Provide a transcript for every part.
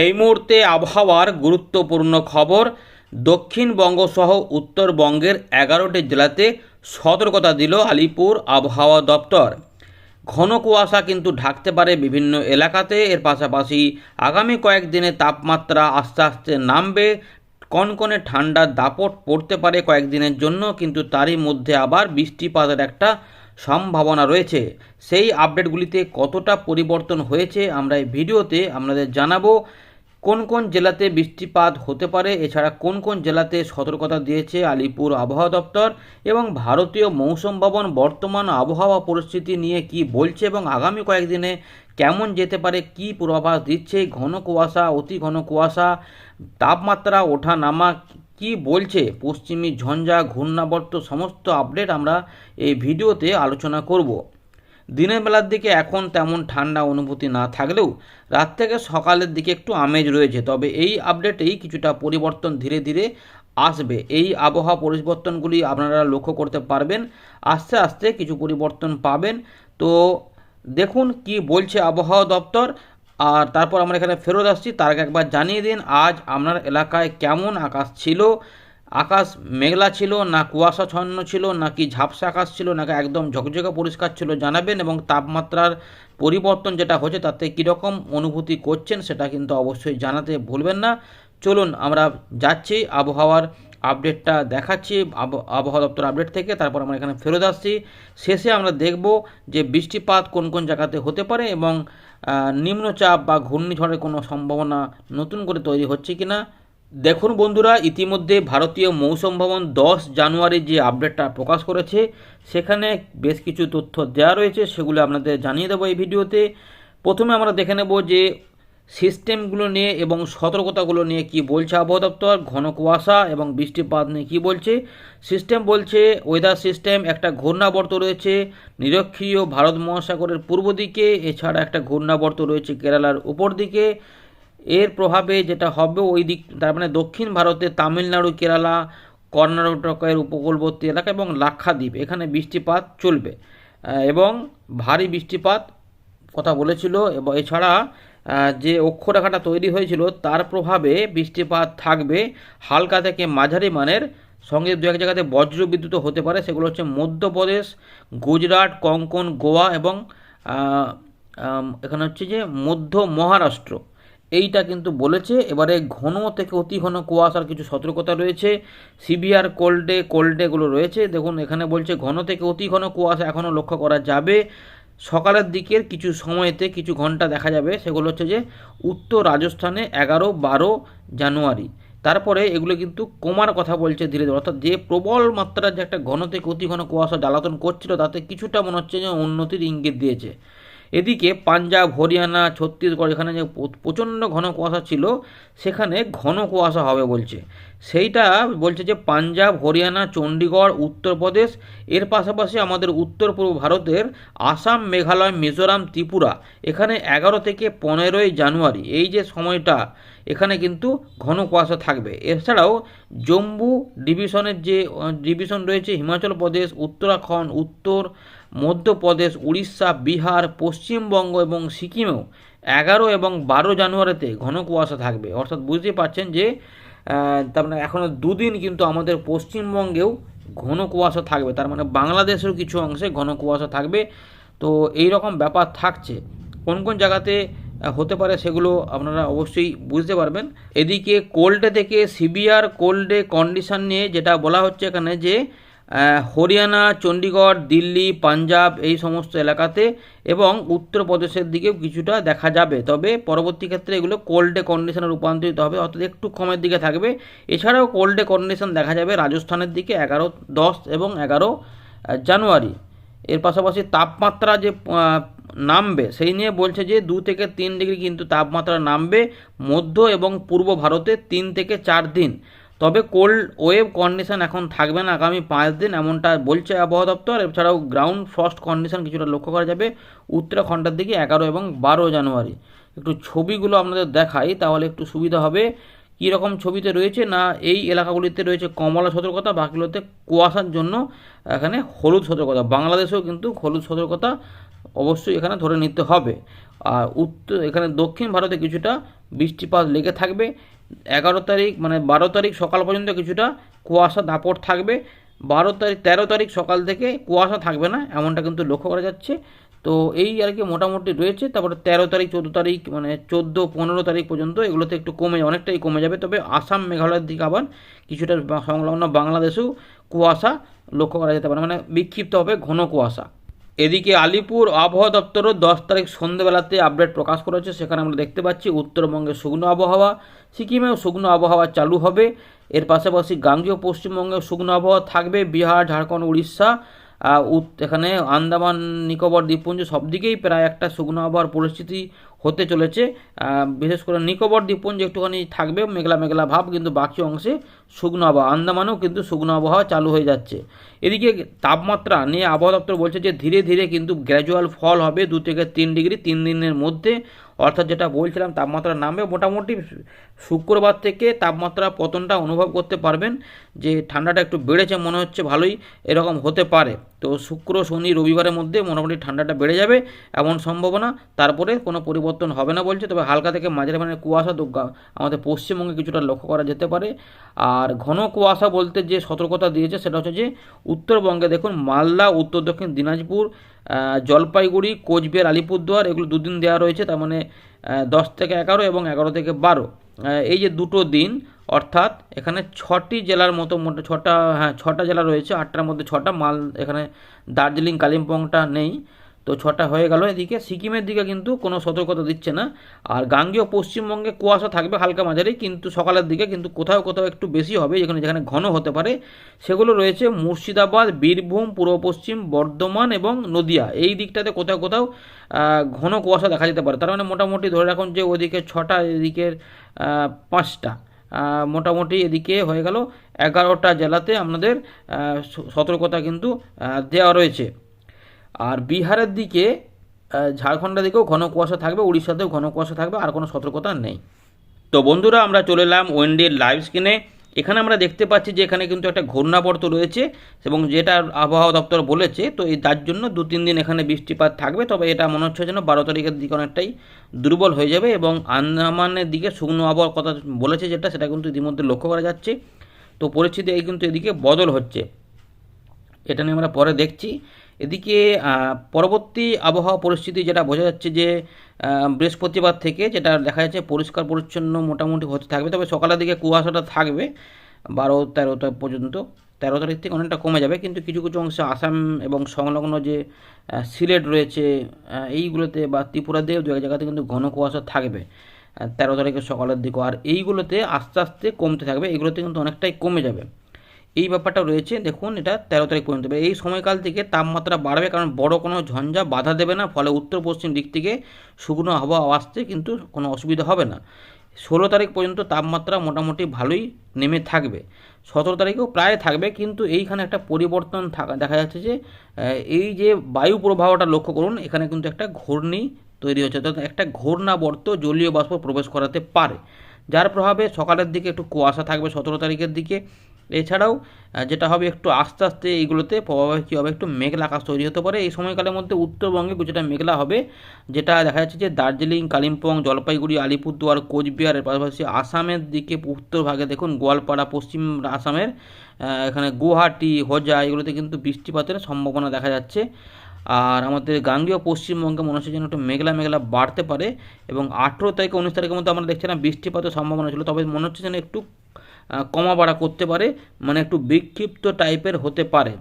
এই মুহূর্তে আবহাওয়ার গুরুত্বপূর্ণ খবর দক্ষিণবঙ্গ সহ উত্তরবঙ্গের এগারোটি জেলাতে সতর্কতা দিল আলিপুর আবহাওয়া দপ্তর। ঘন কুয়াশা কিন্তু ঢাকতে পারে বিভিন্ন এলাকাতে, এর পাশাপাশি আগামী কয়েকদিনে তাপমাত্রা আস্তে আস্তে নামবে। কনকনে ঠান্ডার দাপট পড়তে পারে কয়েকদিনের জন্য, কিন্তু তারই মধ্যে আবার বৃষ্টিপাতের একটা সম্ভাবনা রয়েছে। সেই আপডেটগুলিতে কতটা পরিবর্তন হয়েছে আমরা এই ভিডিওতে আপনাদের জানাব। কোন কোন জেলাতে বৃষ্টিপাত হতে পারে, এছাড়া কোন কোন জেলাতে সতর্কতা দিয়েছে আলিপুর আবহাওয়া দপ্তর এবং ভারতীয় মৌসুম ভবন বর্তমান আবহাওয়া পরিস্থিতি নিয়ে কি বলছে এবং আগামী কয়েকদিনে কেমন যেতে পারে, কি পূর্বাভাস দিচ্ছে, ঘন কুয়াশা, অতি ঘন কুয়াশা, তাপমাত্রা ওঠা নামা কি বলছে? পশ্চিমী ঝঞ্ঝা, ঘূর্ণাবর্ত, সমস্ত আপডেট আমরা এই ভিডিওতে আলোচনা করব। দিনের বেলার দিকে এখন তেমন ঠান্ডা অনুভূতি না থাকলেও রাত থেকে সকালের দিকে একটু আমেজ রয়েছে, তবে এই আপডেটেই কিছুটা পরিবর্তন ধীরে ধীরে আসবে। এই আবহাওয়া পরিবর্তনগুলি আপনারা লক্ষ্য করতে পারবেন, আস্তে আস্তে কিছু পরিবর্তন পাবেন। তো দেখুন কি বলছে আবহাওয়া দপ্তর। আর তারপর আমরা এখানে ফেরত আসছি। তার আগে একবার জানিয়ে দিন, আজ আপনার এলাকায় কেমন আকাশ ছিল? আকাশ মেঘলা ছিল না কুয়াশাচ্ছন্ন ছিল, নাকি ঝাপসা আকাশ ছিল, নাকি একদম ঝকঝকে পরিষ্কার ছিল জানাবেন এবং তাপমাত্রার পরিবর্তন যেটা হচ্ছে তাতে কীরকম অনুভূতি করছেন সেটা কিন্তু অবশ্যই জানাতে ভুলবেন না। চলুন আমরা যাচ্ছি, আবহাওয়ার আপডেটটা দেখাচ্ছি, আব- আবহাওয়া দপ্তর আপডেট থেকে, তারপর আমরা এখানে ফেরত আসছি। শেষে আমরা দেখব যে বৃষ্টিপাত কোন কোন জায়গাতে হতে পারে এবং নিম্নচাপ বা ঘূর্ণিঝড়ের কোনো সম্ভাবনা নতুন করে তৈরি হচ্ছে কি না দেখুন বন্ধুরা, ইতিমধ্যে ভারতীয় মৌসুম ভবন দশ জানুয়ারি যে আপডেটটা প্রকাশ করেছে, সেখানে বেশ কিছু তথ্য দেওয়া রয়েছে, সেগুলো আপনাদের জানিয়ে দেবো এই ভিডিওতে। প্রথমে আমরা দেখে নেব যে সিস্টেমগুলো নিয়ে এবং সতর্কতাগুলো নিয়ে কি বলছে আবহাওয়া দপ্তর, ঘন কুয়াশা এবং বৃষ্টিপাত নিয়ে কি বলছে? সিস্টেম বলছে ওয়েদার সিস্টেম একটা ঘূর্ণাবর্ত রয়েছে নিরক্ষীয় ভারত মহাসাগরের পূর্ব দিকে, এছাড়া একটা ঘূর্ণাবর্ত রয়েছে কেরালার উপর দিকে। এর প্রভাবে যেটা হবে, ওই দিক, তার মানে দক্ষিণ ভারতে তামিলনাড়ু, কেরালা, কর্ণাটকের উপকূলবর্তী এলাকা এবং লাক্ষাদ্বীপ, এখানে বৃষ্টিপাত চলবে। এবং ভারী বৃষ্টিপাত, কথা বলেছিল, এবং এছাড়া যে অক্ষরেখাটা তৈরি হয়েছিল, তার প্রভাবে বৃষ্টিপাত থাকবে হালকা থেকে মাঝারি মানের। সঙ্গে দু এক জায়গাতে বজ্র বিদ্যুৎ হতে পারে, সেগুলো হচ্ছে মধ্যপ্রদেশ, গুজরাট, কঙ্কন, গোয়া এবং এখানে হচ্ছে যে মধ্য মহারাষ্ট্র। এইটা কিন্তু বলেছে, এবারে ঘন থেকে অতি ঘন কুয়াশার কিছু সতর্কতা রয়েছে। সিভিয়ার কোল্ডে, কোল্ডেগুলো রয়েছে। দেখুন, এখানে বলছে ঘন থেকে অতি ঘন কুয়াশা এখনও লক্ষ্য করা যাবে। সকালের দিকের কিছু সময়তে কিছু ঘণ্টা দেখা যাবে, সেগুলো হচ্ছে যে উত্তর রাজস্থানে এগারো, বারো জানুয়ারি। তারপরে এগুলো কিন্তু কমার কথা বলছে ধীরে ধীরে। অর্থাৎ যে প্রবল মাত্রার যে একটা ঘন থেকে অতি ঘন কুয়াশা জ্বালাতন করছিল, তাতে কিছুটা মনে হচ্ছে যে উন্নতির ইঙ্গিত দিয়েছে। এদিকে পাঞ্জাব, হরিয়ানা, ছত্তিশগড় এখানে যে প্রচণ্ড ঘন কুয়াশা ছিল, সেখানে ঘন কুয়াশা হবে বলছে। সেইটা বলছে যে পাঞ্জাব, হরিয়ানা, চণ্ডীগড়, উত্তরপ্রদেশ, এর পাশাপাশি আমাদের উত্তর পূর্ব ভারতের আসাম, মেঘালয়, মিজোরাম, ত্রিপুরা, এখানে এগারো থেকে পনেরোই জানুয়ারি, এই যে সময়টা, এখানে কিন্তু ঘন কুয়াশা থাকবে। এছাড়াও জম্মু ডিভিশনের যে, ডিভিশন রয়েছে, হিমাচল প্রদেশ, উত্তরাখণ্ড, উত্তর মধ্যপ্রদেশ, উড়িষ্যা, বিহার, পশ্চিমবঙ্গ এবং সিকিমেও এগারো এবং বারো জানুয়ারিতে ঘন কুয়াশা থাকবে। অর্থাৎ বুঝতে পারছেন যে তার মানে এখনও দুদিন কিন্তু আমাদের পশ্চিমবঙ্গেও ঘন কুয়াশা থাকবে। তার মানে বাংলাদেশের কিছু অংশে ঘন কুয়াশা থাকবে। তো এই রকম ব্যাপার থাকছে। কোন কোন জায়গাতে হতে পারে সেগুলো আপনারা অবশ্যই বুঝতে পারবেন। এদিকে কোল্ডে থেকে সিভিয়ার কোল্ডে কন্ডিশন নিয়ে যেটা বলা হচ্ছে এখানে যে হরিয়ানা চণ্ডীগড় দিল্লি, পাঞ্জাব এই সমস্ত এলাকাতে এবং উত্তরপ্রদেশের দিকেও কিছুটা দেখা যাবে। তবে পরবর্তী ক্ষেত্রে এগুলো কোল্ডে কন্ডিশনে রূপান্তরিত হবে, অর্থাৎ একটু কমের দিকে থাকবে। এছাড়াও কোল্ডে কন্ডিশন দেখা যাবে রাজস্থানের দিকে এগারো, দশ এবং এগারো জানুয়ারি। এর পাশাপাশি তাপমাত্রা যে নামবে, সেই নিয়ে বলছে যে দু থেকে তিন ডিগ্রি কিন্তু তাপমাত্রা নামবে মধ্য এবং পূর্ব ভারতে তিন থেকে চার দিন। তবে কোল্ড ওয়েভ কন্ডিশন এখন থাকবে না আগামী পাঁচ দিন, এমনটা বলছে আবহাওয়া দপ্তর। এছাড়াও গ্রাউন্ড ফ্রস্ট কন্ডিশন কিছুটা লক্ষ্য করা যাবে উত্তরাখণ্ডের দিকে এগারো এবং বারো জানুয়ারি। একটু ছবিগুলো আপনাদের দেখাই, তাহলে একটু সুবিধা হবে। কী রকম ছবিতে রয়েছে না এই এলাকাগুলিতে রয়েছে কমলা সতর্কতা, বাকিগুলোতে কুয়াশার জন্য এখানে হলুদ সতর্কতা। বাংলাদেশেও কিন্তু হলুদ সতর্কতা অবশ্যই এখানে ধরে নিতে হবে। আর উত্তর, এখানে দক্ষিণ ভারতে কিছুটা বৃষ্টিপাত লেগে থাকবে। এগারো তারিখ মানে বারো তারিখ সকাল পর্যন্ত কিছুটা কুয়াশা দাপট থাকবে। বারো তারিখ, তেরো তারিখ সকাল থেকে কুয়াশা থাকবে না, এমনটা কিন্তু লক্ষ্য করা যাচ্ছে। তো এই আর কি মোটামুটি রয়েছে, তারপরে তেরো তারিখ, চোদ্দ তারিখ মানে চোদ্দ, পনেরো তারিখ পর্যন্ত এগুলোতে একটু কমে, অনেকটাই কমে যাবে। তবে আসাম, মেঘালয়ের দিকে আবার কিছুটা সংলগ্ন বাংলাদেশেও কুয়াশা লক্ষ্য করা যেতে পারে মানে বিক্ষিপ্ত হবে ঘন কুয়াশা। এদিকে আলিপুর আবহাওয়া দপ্তরও দশ তারিখ সন্ধ্যেবেলাতে আপডেট প্রকাশ করেছে। সেখানে আমরা দেখতে পাচ্ছি, উত্তরবঙ্গে শুকনো আবহাওয়া, সিকিমেও শুকনো আবহাওয়া চালু হবে। এর পাশাপাশি গাঙ্গীয় পশ্চিমবঙ্গে শুকনো আবহাওয়া থাকবে। বিহার, ঝাড়খণ্ড, উড়িষ্যা এখানে আন্দামান, নিকোবর, দ্বীপপুঞ্জ সব দিকেই প্রায় একটা শুকনো আবহাওয়ার পরিস্থিতি হতে চলেছে। বিশেষ করে নিকোবর দ্বীপপুঞ্জ একটুখানি থাকবে, মেঘলা মেঘলা ভাব, কিন্তু বাকি অংশে শুকনো আবহাওয়া। আন্দামানেও কিন্তু শুকনো আবহাওয়া চালু হয়ে যাচ্ছে। এদিকে তাপমাত্রা নিয়ে আবহাওয়া দপ্তর বলছে যে, ধীরে ধীরে কিন্তু গ্র্যাজুয়াল ফল হবে, দু থেকে তিন ডিগ্রি তিন দিনের মধ্যে। অর্থাৎ যেটা বলছিলাম তাপমাত্রা নামবে মোটামুটি শুক্রবার থেকে তাপমাত্রা পতনটা অনুভব করতে পারবেন। যে ঠান্ডাটা একটু বেড়েছে মনে হচ্ছে ভালোই, এরকম হতে পারে। তো শুক্র, শনি, রবিবারের মধ্যে মোটামুটি ঠান্ডাটা বেড়ে যাবে এমন সম্ভাবনা। তারপরে কোনো পরিবর্তন হবে না বলছে, তবে হালকা থেকে মাঝারি মানে কুয়াশা তো আমাদের পশ্চিমবঙ্গে কিছুটা লক্ষ্য করা যেতে পারে। আর ঘন কুয়াশা বলতে যে সতর্কতা দিয়েছে, সেটা হচ্ছে যে উত্তরবঙ্গে দেখুন, মালদা, উত্তর দক্ষিণ দিনাজপুর জলপাইগুড়ি, কোচবিহার, আলিপুরদুয়ার, এগুলো দুদিন দেওয়া রয়েছে, তার মানে দশ থেকে এগারো এবং এগারো থেকে বারো। এই যে দুটো দিন, অর্থাৎ এখানে ছটি জেলার মতো মোট ছটা হ্যাঁ ছটা জেলা রয়েছে, আটটার মধ্যে ছটা, মাল এখানে দার্জিলিং, কালিম্পংটা নেই। তো ছটা হয়ে গেল এদিকে। সিকিমের দিকে কিন্তু কোনো সতর্কতা দিচ্ছে না। আর গাঙ্গীয় পশ্চিমবঙ্গে কুয়াশা থাকবে হালকা মাঝারি, কিন্তু সকালের দিকে কিন্তু কোথাও কোথাও একটু বেশি হবে, যেখানে যেখানে ঘন হতে পারে। সেগুলো রয়েছে মুর্শিদাবাদ, বীরভূম, পূর্ব পশ্চিম, বর্ধমান এবং নদিয়া। এই দিকটাতে কোথাও কোথাও ঘন কুয়াশা দেখা যেতে পারে। তার মানে মোটামুটি ধরে রাখুন যে ওদিকে ছটা, এদিকের পাঁচটা মোটামুটি এদিকে হয়ে গেল। এগারোটা জেলাতে আপনাদের সতর্কতা কিন্তু দেওয়া রয়েছে। আর বিহারের দিকে ঝাড়খণ্ডের দিকেও ঘন কুয়াশা থাকবে, উড়িষ্যাতেও ঘন কুয়াশা থাকবে, আর কোনো সতর্কতা নেই। তো বন্ধুরা, আমরা চলে এলাম ওয়েন্ডের লাইভ স্ক্রিনে। এখানে আমরা দেখতে পাচ্ছি যে এখানে কিন্তু একটা ঘূর্ণাবর্ত রয়েছে এবং যেটা আবহাওয়া দপ্তর বলেছে, তো এই তার জন্য দু তিন দিন এখানে বৃষ্টিপাত থাকবে, তবে এটা মনে হচ্ছে যেন বারো তারিখের দিকে অনেকটাই দুর্বল হয়ে যাবে এবং আন্দামানের দিকে শুকনো আবহাওয়ার কথা বলেছে যেটা, সেটা কিন্তু ইতিমধ্যে লক্ষ্য করা যাচ্ছে। তো পরিস্থিতি এই কিন্তু এদিকে বদল হচ্ছে। এটা নিয়ে আমরা পরে দেখছি। এদিকে পরবর্তী আবহাওয়া পরিস্থিতি যেটা বোঝা যাচ্ছে যে বৃহস্পতিবার থেকে যেটা দেখা যাচ্ছে পরিষ্কার পরিচ্ছন্ন মোটামুটি হতে থাকবে। তবে সকালের দিকে কুয়াশাটা থাকবে, বারো, তেরো পর্যন্ত। তেরো তারিখ থেকে অনেকটা কমে যাবে, কিন্তু কিছু কিছু অংশে আসাম এবং সংলগ্ন যে সিলেট রয়েছে এইগুলোতে বা ত্রিপুরাতেও দু এক জায়গাতে কিন্তু ঘন কুয়াশা থাকবে। তেরো তারিখের সকালের দিকে। আর এইগুলোতে আস্তে আস্তে কমতে থাকবে। এগুলোতে কিন্তু অনেকটাই কমে যাবে। এই ব্যাপারটা রয়েছে। দেখুন, এটা তেরো তারিখ পর্যন্ত। এই সময়কাল থেকে তাপমাত্রা বাড়বে কারণ বড় কোনো ঝঞ্ঝা বাধা দেবে না, ফলে উত্তর পশ্চিম দিক থেকে শুকনো আবহাওয়া আসতে কিন্তু কোনো অসুবিধা হবে না। ষোলো তারিখ পর্যন্ত তাপমাত্রা মোটামুটি ভালোই নেমে থাকবে। সতেরো তারিখেও প্রায় থাকবে, কিন্তু এইখানে একটা পরিবর্তন থাকা, দেখা যাচ্ছে যে এই যে বায়ু প্রবাহটা লক্ষ্য করুন, এখানে কিন্তু একটা ঘূর্ণি তৈরি হচ্ছে। অর্থাৎ একটা ঘূর্ণাবর্ত জলীয় বাষ্প প্রবেশ করাতে পারে। যার প্রভাবে সকালের দিকে একটু কুয়াশা থাকবে সতেরো তারিখের দিকে। এছাড়াও যেটা হবে একটু আস্তে আস্তে এইগুলোতে প্রভাবে কী হবে, একটু মেঘলা আকাশ তৈরি হতে পারে। এই সময়কালের মধ্যে উত্তরবঙ্গে কিছুটা মেঘলা হবে, যেটা দেখা যাচ্ছে যে দার্জিলিং, কালিম্পং, জলপাইগুড়ি, আলিপুরদুয়ার, কোচবিহারের পাশাপাশি আসামের দিকে উত্তর ভাগে দেখুন, গোয়ালপাড়া, পশ্চিম আসামের এখানে গুয়াহাটি, হোজা, এগুলোতে কিন্তু বৃষ্টিপাতের সম্ভাবনা দেখা যাচ্ছে। আর আমাদের গাঙ্গীয় পশ্চিমবঙ্গে মনে হচ্ছে যেন একটু মেঘলা মেঘলা বাড়তে পারে এবং আঠেরো তারিখ, উনিশ তারিখের মধ্যে আমরা দেখছিলাম বৃষ্টিপাতের সম্ভাবনা ছিল, তবে মনে হচ্ছে যেন একটু কমা বাড়া করতে পারে মানে একটু বিক্ষিপ্ত টাইপের হতে পারে।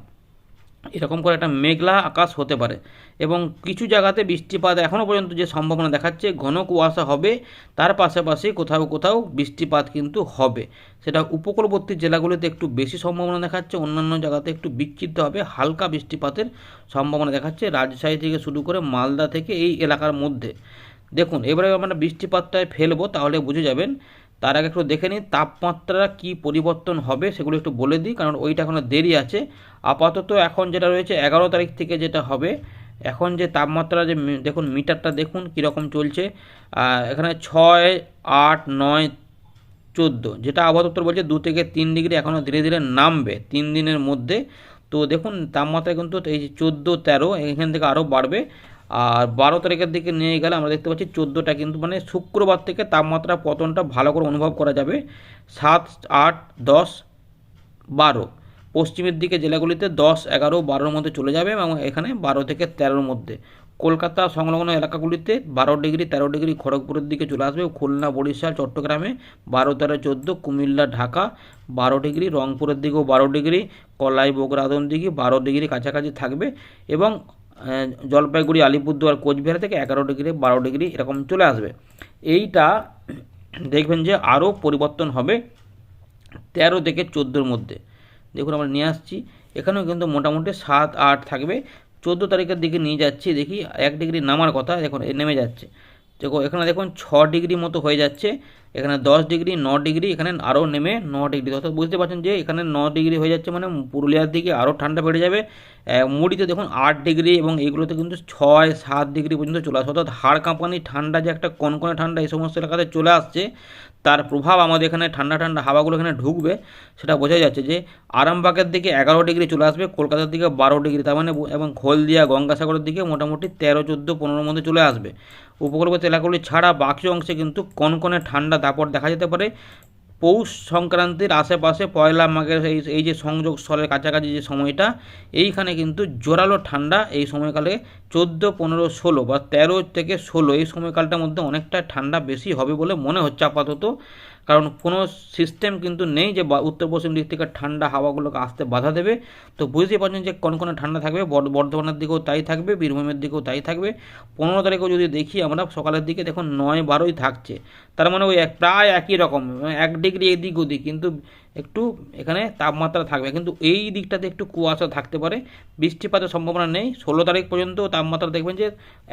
এরকম করে একটা মেঘলা আকাশ হতে পারে। এবং কিছু জায়গাতে বৃষ্টিপাত এখনও পর্যন্ত যে সম্ভাবনা দেখাচ্ছে, ঘন কুয়াশা হবে, তার পাশাপাশি কোথাও কোথাও বৃষ্টিপাত কিন্তু হবে। সেটা উপকূলবর্তী জেলাগুলিতে একটু বেশি সম্ভাবনা দেখাচ্ছে, অন্যান্য জায়গাতে একটু বিক্ষিপ্ত হবে, হালকা বৃষ্টিপাতের সম্ভাবনা দেখাচ্ছে রাজশাহী থেকে শুরু করে মালদা থেকে এই এলাকার মধ্যে। দেখুন, এবারে আমরা বৃষ্টিপাতটায় ফেলব, তাহলে বুঝে যাবেন তার আগে একটু দেখে নিন তাপমাত্রা কি পরিবর্তন হবে সেগুলো একটু বলে দিই, কারণ ওইটা এখনও দেরি আছে। আপাতত এখন যেটা রয়েছে, এগারো তারিখ থেকে যেটা হবে, এখন যে তাপমাত্রা যে দেখুন, মিটারটা দেখুন কীরকম চলছে। এখানে ছয়, আট, নয়, চোদ্দ, যেটা দপ্তর বলছে দু থেকে তিন ডিগ্রি এখনও ধীরে ধীরে নামবে তিন দিনের মধ্যে। তো দেখুন, তাপমাত্রা কিন্তু এই যে চোদ্দ, তেরো, এখান থেকে আরও বাড়বে। আর বারো তারিখের দিকে নিয়ে গেলে আমরা দেখতে পাচ্ছি চোদ্দোটা কিন্তু মানে শুক্রবার থেকে তাপমাত্রা পতনটা ভালো করে অনুভব করা যাবে। সাত, আট, দশ, বারো। পশ্চিমের দিকে জেলাগুলিতে দশ, এগারো, বারোর মধ্যে চলে যাবে এবং এখানে বারো থেকে তেরোর মধ্যে। কলকাতা সংলগ্ন এলাকাগুলিতে বারো ডিগ্রি, তেরো ডিগ্রি খড়গপুরের দিকে চলে আসবে। খুলনা, বরিশাল, চট্টগ্রামে বারো, তেরো, চোদ্দ, কুমিল্লা, ঢাকা বারো ডিগ্রি, রংপুরের দিকেও বারো ডিগ্রি, কলাই, বগুড়া দিকে বারো ডিগ্রি কাছাকাছি থাকবে এবং জলপাইগুড়ি, আলিপুরদুয়ার, কোচবিহার থেকে এগারো ডিগ্রি, বারো ডিগ্রি এরকম চলে আসবে। এইটা দেখবেন যে আরও পরিবর্তন হবে তেরো থেকে চোদ্দোর মধ্যে। দেখুন আমরা নিয়ে আসছি। এখানেও কিন্তু মোটামুটি সাত, আট থাকবে। চোদ্দ তারিখের দিকে নিয়ে যাচ্ছি। দেখি, এক ডিগ্রি নামার কথা, দেখুন নেমে যাচ্ছে। দেখো, এখানে দেখুন ছ ডিগ্রি মতো হয়ে যাচ্ছে। এখানে দশ ডিগ্রি, ন ডিগ্রি, এখানে আরও নেমে ন ডিগ্রি। অর্থাৎ বুঝতে পারছেন যে এখানে ন ডিগ্রি হয়ে যাচ্ছে মানে পুরুলিয়ার দিকে আরও ঠান্ডা বেড়ে যাবে। মুড়িতে দেখুন আট ডিগ্রি এবং এইগুলোতে কিন্তু ছয়, সাত ডিগ্রি পর্যন্ত চলে আসে। অর্থাৎ হাড় কাঁপানি ঠান্ডা যে একটা কনকনে ঠান্ডা এই সমস্ত এলাকাতে চলে আসছে, তার প্রভাব আমাদের এখানে ঠান্ডা ঠান্ডা হাওয়াগুলো এখানে ঢুকবে, সেটা বোঝা যাচ্ছে যে আরামবাগের দিকে এগারো ডিগ্রি চলে আসবে, কলকাতার দিকে বারো ডিগ্রি, তার মানে এবং হলদিয়া, গঙ্গাসাগরের দিকে মোটামুটি তেরো, চোদ্দ, পনেরোর মধ্যে চলে আসবে। উপকূলবর্তী এলাকাগুলি ছাড়া বাকি অংশে কিন্তু কনকনে ঠান্ডা দাপট দেখা যেতে পারে পৌষ সংক্রান্তির আশেপাশে পয়লা মাঘের এই এই যে সংযোগ স্থলের কাছাকাছি যে সময়টা, এইখানে কিন্তু জোরালো ঠান্ডা এই সময়কালে চোদ্দ, পনেরো, ষোলো বা তেরো থেকে ষোলো এই সময়কালটার মধ্যে অনেকটা ঠান্ডা বেশি হবে বলে মনে হচ্ছে আপাতত। কারণ কোনো সিস্টেম কিন্তু নেই যে উত্তর পশ্চিম দিক থেকে ঠান্ডা হাওয়াগুলোকে আসতে বাধা দেবে। তো বুঝতেই পারছেন যে কনকনে ঠান্ডা থাকবে, বর- বর্ধমানের দিকেও তাই থাকবে, বীরভূমের দিকেও তাই থাকবে। পনেরো তারিখেও যদি দেখি আমরা, সকালের দিকে দেখুন নয় বারোই থাকছে। তার মানে ওই প্রায় একই রকম মানে এক ডিগ্রি এদিক ওদিক। কিন্তু একটু এখানে তাপমাত্রা থাকবে। কিন্তু এই দিকটাতে একটু কুয়াশা থাকতে পারে। বৃষ্টিপাতের সম্ভাবনা নেই। ষোলো তারিখ পর্যন্ত তাপমাত্রা দেখবেন যে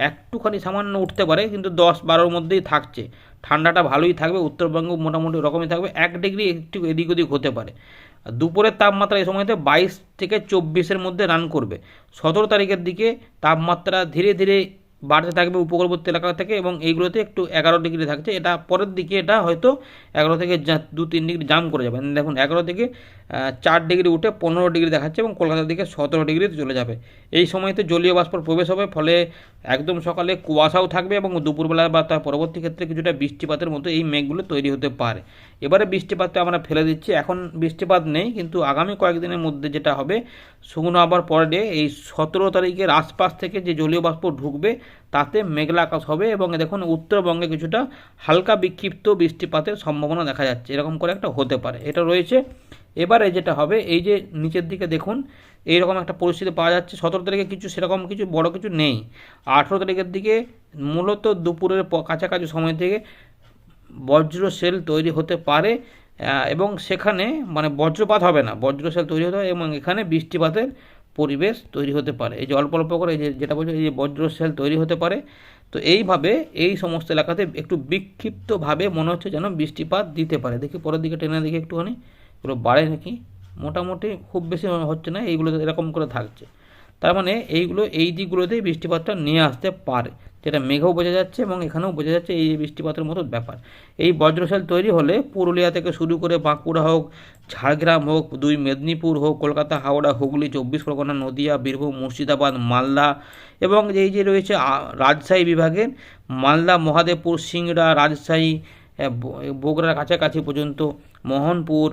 একটুখানি সামান্য উঠতে পারে, কিন্তু দশ বারোর মধ্যেই থাকছে। ঠান্ডাটা ভালোই থাকবে, উত্তরবঙ্গ মোটামুটি রকমই থাকবে। এক ডিগ্রি একটু এদিক ওদিক হতে পারে। দুপুরের তাপমাত্রা এই সময়তে বাইশ থেকে চব্বিশের মধ্যে রান করবে। সতেরো তারিখের দিকে তাপমাত্রা ধীরে ধীরে বাড়তে থাকবে উপকূলবর্তী এলাকা থেকে এবং এইগুলোতে একটু এগারো ডিগ্রি থাকছে। এটা পরের দিকে এটা হয়তো এগারো থেকে দু তিন ডিগ্রি জাম করে যাবে। দেখুন, এগারো থেকে চার ডিগ্রি উঠে পনেরো ডিগ্রি দেখাচ্ছে এবং কলকাতার দিকে সতেরো ডিগ্রিতে চলে যাবে। এই সময়তে জলীয় বাষ্প প্রবেশ হবে, ফলে একদম সকালে কুয়াশাও থাকবে এবং দুপুরবেলা বা তার পরবর্তী ক্ষেত্রে কিছুটা বৃষ্টিপাতের মতো এই মেঘগুলো তৈরি হতে পারে। এবারে বৃষ্টিপাতটা আমরা ফেলে দিচ্ছি, এখন বৃষ্টিপাত নেই, কিন্তু আগামী কয়েকদিনের মধ্যে যেটা হবে, শুকনো আবার পরে এই সতেরো তারিখের আশপাশ থেকে যে জলীয় বাষ্প ঢুকবে, তাতে মেঘলা আকাশ হবে এবং দেখুন উত্তরবঙ্গে কিছুটা হালকা বিক্ষিপ্ত বৃষ্টিপাতের সম্ভাবনা দেখা যাচ্ছে। এরকম করে একটা হতে পারে। এটা রয়েছে এবারে যেটা হবে, এই যে নিচের দিকে দেখুন, এইরকম একটা পরিস্থিতি পাওয়া যাচ্ছে। সতেরো তারিখে কিছু সেরকম কিছু বড় কিছু নেই। আঠেরো তারিখের দিকে মূলত দুপুরের কাছাকাছি সময় থেকে বজ্র সেল তৈরি হতে পারে এবং সেখানে মানে বজ্রপাত হবে না। বজ্র সেল তৈরি হতে এবং এখানে বৃষ্টিপাতের পরিবেশ তৈরি হতে পারে। এই যে অল্প অল্প করে এই যে যেটা বলছে, এই যে বজ্র সেল তৈরি হতে পারে। তো এইভাবে এই সমস্ত এলাকাতে একটু বিক্ষিপ্তভাবে মনে হচ্ছে যেন বৃষ্টিপাত দিতে পারে। দেখি পরের দিকে টেনে দেখি একটুখানি। এগুলো বাড়ে নাকি? মোটামুটি খুব বেশি হচ্ছে না, এইগুলো এরকম করে থাকছে। তার মানে এইগুলো, এই দিকগুলোতেই বৃষ্টিপাতটা নিয়ে আসতে পারে, যেটা মেঘেও বোঝা যাচ্ছে এবং এখানেও বোঝা যাচ্ছে এই বৃষ্টিপাতের মতো ব্যাপার। এই বজ্রশাল তৈরি হলে পুরুলিয়া থেকে শুরু করে বাঁকুড়া হোক, ঝাড়গ্রাম হোক, দুই মেদিনীপুর হোক, কলকাতা, হাওড়া, হুগলি, চব্বিশ পরগনা, নদিয়া, বীরভূম, মুর্শিদাবাদ, মালদা এবং এই যে রয়েছে রাজশাহী বিভাগের মালদা, মহাদেবপুর, সিংড়া, রাজশাহী বগুড়ার কাছাকাছি পর্যন্ত মোহনপুর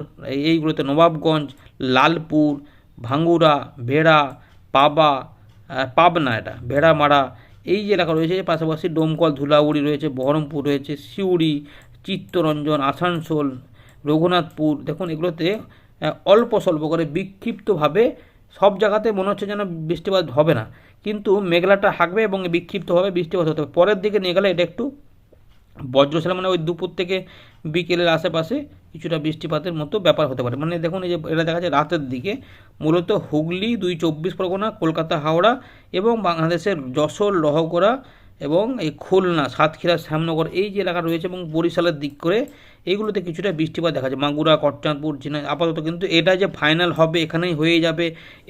এইগুলোতে নবাবগঞ্জ, লালপুর ভাঙ্গুরা ভেড়া, পাবা পাবনা এটা, ভেড়ামারা, এই যে এলাকা রয়েছে, পাশাপাশি ডোমকল ধুলাউড়ি রয়েছে, বহরমপুর রয়েছে, সিউড়ি, চিত্তরঞ্জন, আসানসোল, রঘুনাথপুর, দেখুন এগুলোতে অল্প স্বল্প করে বিক্ষিপ্তভাবে সব জায়গাতে মনে হচ্ছে যেন বৃষ্টিপাত হবে না। কিন্তু মেঘলাটা হাঁকবে এবং বিক্ষিপ্তভাবে বৃষ্টিপাত হতে হবে পরের দিকে নিয়ে গেলে এটা একটু বজ্রশাল মানে ওই দুপুর থেকে বিকেলের আশেপাশে কিছুটা বৃষ্টিপাতের মতো ব্যাপার হতে পারে। মানে দেখুন, এই যে এটা দেখা যায় রাতের দিকে মূলত হুগলি, দুই চব্বিশ পরগনা, কলকাতা, হাওড়া এবং বাংলাদেশের যশোর লহকরা এবং এই খুলনা, সাতক্ষীরা, শ্যামনগর এই যে এলাকা রয়েছে এবং বরিশালের দিক করে এইগুলোতে কিছুটা বৃষ্টিপাত দেখা যায়। মাগুরা কটচাঁদপুর চিনা আপাতত কিন্তু এটা যে ফাইনাল হবে, এখানেই হয়ে যাবে,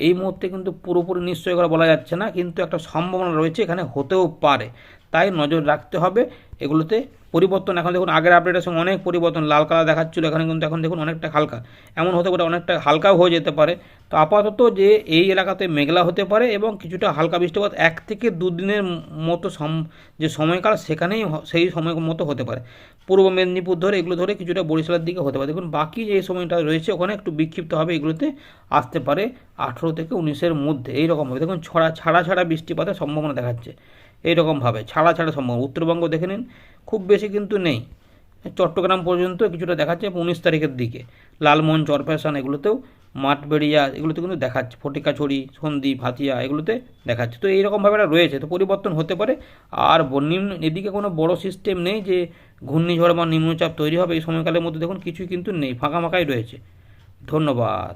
এই মুহূর্তে কিন্তু পুরোপুরি নিশ্চয় করে বলা যাচ্ছে না, কিন্তু একটা সম্ভাবনা রয়েছে, এখানে হতেও পারে। তাই নজর রাখতে হবে। এগুলোতে পরিবর্তন, এখন দেখুন আগের আপডেটের সঙ্গে অনেক পরিবর্তন, লাল কালার দেখাচ্ছিল, এখানে কিন্তু এখন দেখুন অনেকটা হালকা। এমন হতে পারে অনেকটা হালকাও হয়ে যেতে পারে। তো আপাতত যে এই এলাকাতে মেঘলা হতে পারে এবং কিছুটা হালকা বৃষ্টিপাত এক থেকে দুদিনের মতো সম, যে সময়কাল সেখানেই সেই সময় মতো হতে পারে। পূর্ব মেদিনীপুর ধরে এগুলো ধরে কিছুটা বরিশালের দিকে হতে পারে। দেখুন বাকি যে সময়টা রয়েছে, ওখানে একটু বিক্ষিপ্ত হবে এগুলোতে আসতে পারে আঠেরো থেকে উনিশের মধ্যে এইরকমভাবে দেখুন ছড়া, ছাড়া ছাড়া বৃষ্টিপাতের সম্ভাবনা দেখাচ্ছে। এইরকমভাবে ছাড়া ছাড়া সম্ভব। উত্তরবঙ্গ দেখে নিন, খুব বেশি কিন্তু নেই। চট্টগ্রাম পর্যন্ত কিছুটা দেখাচ্ছে উনিশ তারিখের দিকে। লালমোহন চরপেশন এগুলোতেও মাঠবেড়িয়া এগুলোতে কিন্তু দেখাচ্ছে। ফটিকাছড়ি সন্দ্বীপ হাতিয়া এগুলোতে দেখাচ্ছে। তো এইরকমভাবে একটা রয়েছে। তো পরিবর্তন হতে পারে। আর নিম্ন এদিকে কোনো বড় সিস্টেম নেই যে ঘূর্ণিঝড় বা নিম্নচাপ তৈরি হবে এই সময়কালের মধ্যে। দেখুন, কিছুই কিন্তু নেই। ফাঁকা ফাঁকাই রয়েছে। ধন্যবাদ।